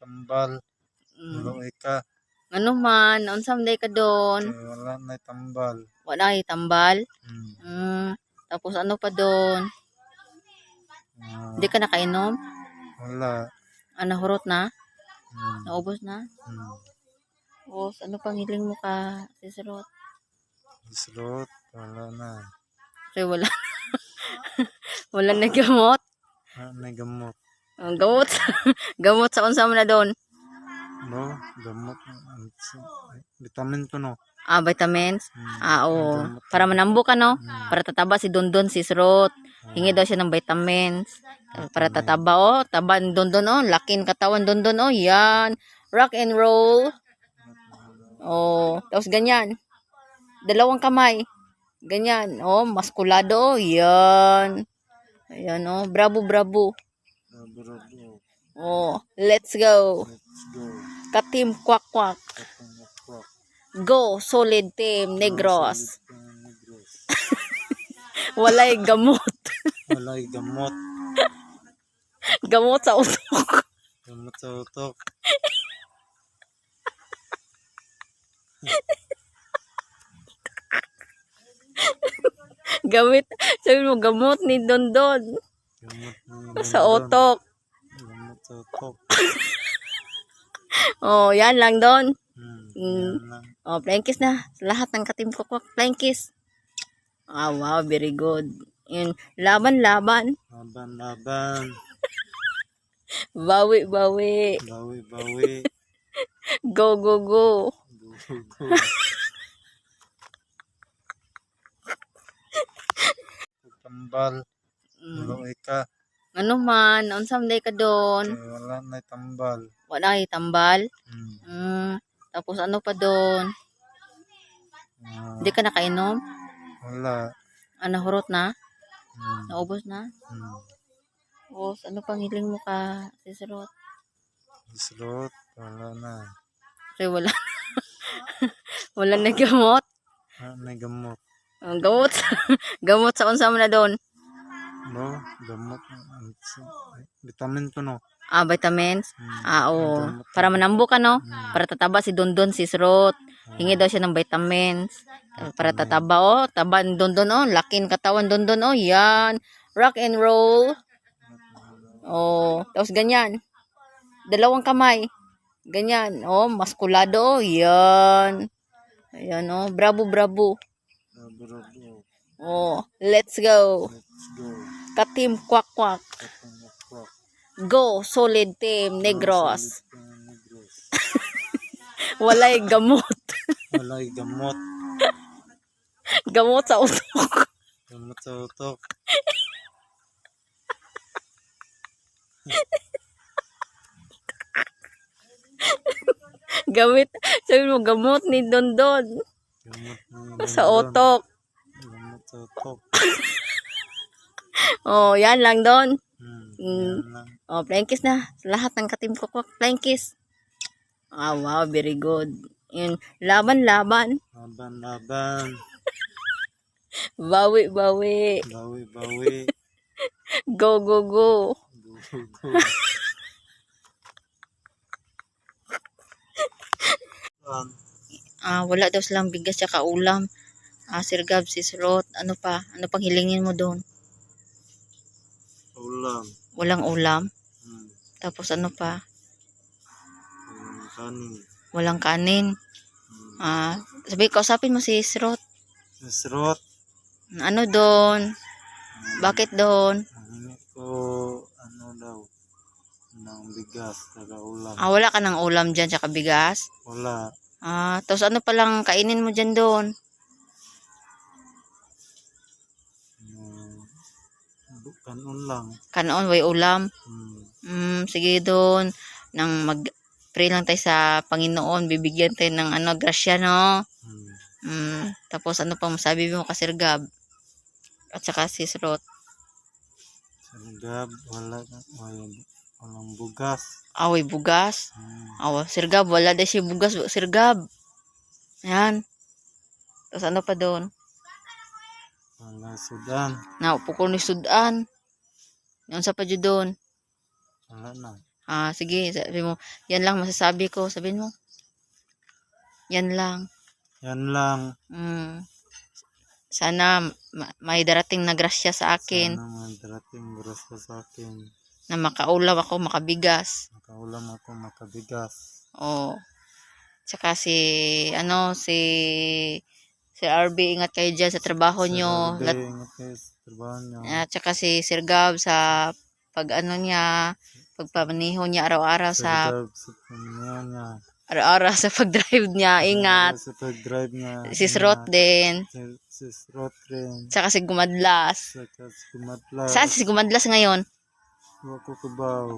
tambal Mm. luoy ka Ano man, unsam day ka doon? kay wala na tambal Wala ay tambal. hmm. Mm. Tapos ano pa doon? Ah, Hindi ka nakainom? wala Ano, hurot na? hmm. Naubos na? hmm. O, ano pang hiling mo ka, sisirot? Islot, wala na Kasi wala. wala na gamot. ah, may gamot Ang gamot. gamot sa unsa mo na doon? no gamot vitamin to no Ah, vitamins. hmm. Ah, oo. Para manambo ka, no? Hmm. Para tataba si Dondon, si Srot. Hingi daw siya ng vitamins. Para tataba, oh. Taba ni Dondon, oh. Lakin katawan Dondon, oh. Yan. Rock and roll. Oh. Tapos ganyan. Dalawang kamay. Ganyan. Oh, maskulado, oh. Yan. Ayan, oh. Bravo, bravo. Rabo. Oh, let's go. let's go Ka-team kwak kwak. Go, solid team, negros. Solid ka, negros Walay gamot. walay gamot gamot sa utok. gamot sa utok Gamit, sabi mo, gamot ni Dondon gamot ni sa utok. gamot sa utok Oh, yan lang Don. hmm. Mm. lang. Oh, flying kiss na. Lahat ng katim ko, flying kiss. Ah, wow, very good. Yun, laban, laban. laban laban Bawi, bawi. bawi bawi Go, go, go. go go tambal Mm. luoy ka Ano man, unsam day ka doon? kay wala na tambal Wala ay tambal. hmm. Mm. Tapos ano pa doon? Ah, Hindi ka nakainom? wala Ano, hurot na? hmm. Naubos na? hmm. O, ano pang hiling mo ka, sisirot? Islot, wala na Kasi wala. wala na gamot. ah, may gamot Ang gamot. gamot sa unsa mo na doon? no gamot vitamin to no Ah, vitamins. hmm. Ah, oo. Gamot. Para manambo ka, no? Hmm. Para tataba si Dondon, si Srot. Hingi daw siya ng vitamins. Para tataba, oh. Taba ni Dondon, oh. Lakin katawan Dondon, oh. Yan. Rock and roll. Oh. Tapos ganyan. Dalawang kamay. Ganyan. Oh, maskulado, oh. Yan. Ayan, oh. Bravo, bravo. Rabo. Oh, let's go. let's go Ka-team kwak kwak. Go, solid team, negros. Solid ka, negros Walay gamot. walay gamot gamot sa utok. gamot sa utok Gamit, sabi mo, gamot ni Dondon sa utok. utok Oh, yan lang Don. hmm. Mm. yan lang Oh, flying kiss na. Lahat ng katim ko, kwak, flying kiss. Ah, wow, very good. Yun, laban, laban. laban laban Bawi, bawi. bawi bawi Go, go, go. go go Ang Ah, wala daw silang bigas tsaka ulam. Ah, Sir Gab, si Srot, ano pa? Ano pang hilingin mo doon? ulam Walang ulam. hmm. Tapos ano pa? Ulam kanin Walang kanin. hmm. Ah, sabi, kausapin mo si Srot. Nasrot Ano doon? Bakit doon? Hindi ko ano daw ng bigas taga ulam. Ah, wala ka ng ulam dyan tsaka bigas? Wala. Ah, tapos ano palang kainin mo dyan doon? Kanon lang. Kanoon, way ulam. Hmm. Mm, sige doon. Nang mag pray lang tayo sa Panginoon, bibigyan tayo ng ano, grasya, no? Hmm. Mm, tapos ano pa masabi mo ka, Sir Gab? At saka si Srot. Sargab, wala na. Wala, walang bugas. Away, bugas. Hmm. Awa, Sir Gab, wala daw siya bugas, Sir Gab. Yan. Tapos ano pa doon? Wala sudan. Naupo ko ni sudan. Yung sa pa doon. Wala na. Ah, sige, sabi mo, yan lang masasabi ko, sabihin mo. Yan lang. Yan lang. Mm. Sana ma- may darating na grasya sa akin Sana may darating gusto sa akin. Na makaulaw ako, makabigas. Makaulam ako makabigas. Oh. Tsaka si, ano, si, si RB, ingat kayo dyan sa trabaho nyo. Sabi, Lat- ingat kayo sa trabaho nyo. at tsaka si Sir Gab sa pag ano niya, pagpamaniho niya araw-araw sa, Sa sa pamilya niya. araw-araw sa pag-drive niya, ingat. Sa pag-drive niya. Si Srot din. Si, si Srot rin. Tsaka si Gumadlas. Saka si Kumatla. Saan si Gumadlas ngayon? Wako kabaw.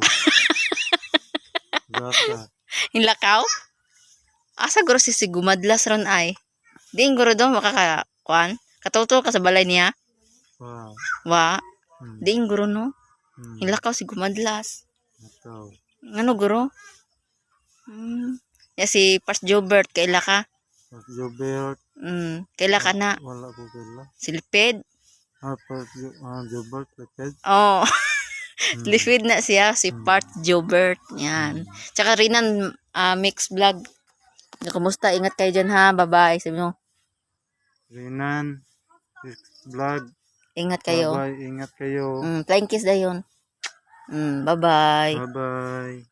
Gasa. Hinlakaw? Asa guro si si Gumadlas ron ay? Di ang guro doon makakakuan? Katuto ka sa balay niya? Wow. Wa? Hmm. Di ang guro no? Hmm. Hinlakaw si Gumadlas. Ito. Ano guro? Hmm. Ya si Pars Jobert, kaila ka? Pag Jobert. Hmm. Kaila ka na? Wala ko kila. Silipid? Ah, pag ah, Jobert. Leped. Oh. Hmm. Lipid na siya, si Part Jobert. Yan. Tsaka Rinan ah, Mix Vlog. Kumusta? Ingat kayo dyan ha. Bye-bye. Sabi mo, Rinan. Vlog. ingat kayo. Bye-bye. Ingat kayo. Mm, flying kiss na yun. Mm, bye-bye. Bye-bye.